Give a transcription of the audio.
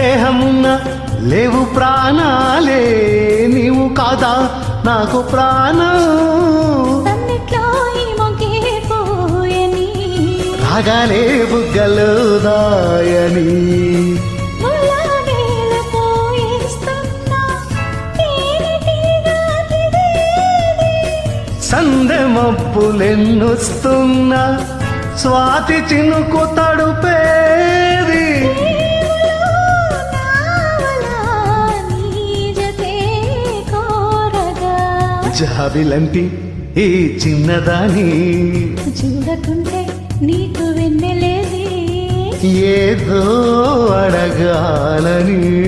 దేహమున్న లేవు ప్రాణాలే నీవు కాదా? నాకు ప్రాణం. రాగాలే బుగ్గలు దాయని. సందె స్వాతి చినుకు తడుపేది జాబిలంటి ఈ చిన్నదాని. చూడకుంటే నీకు వెన్నెలేది. ఏదో అడగాలని.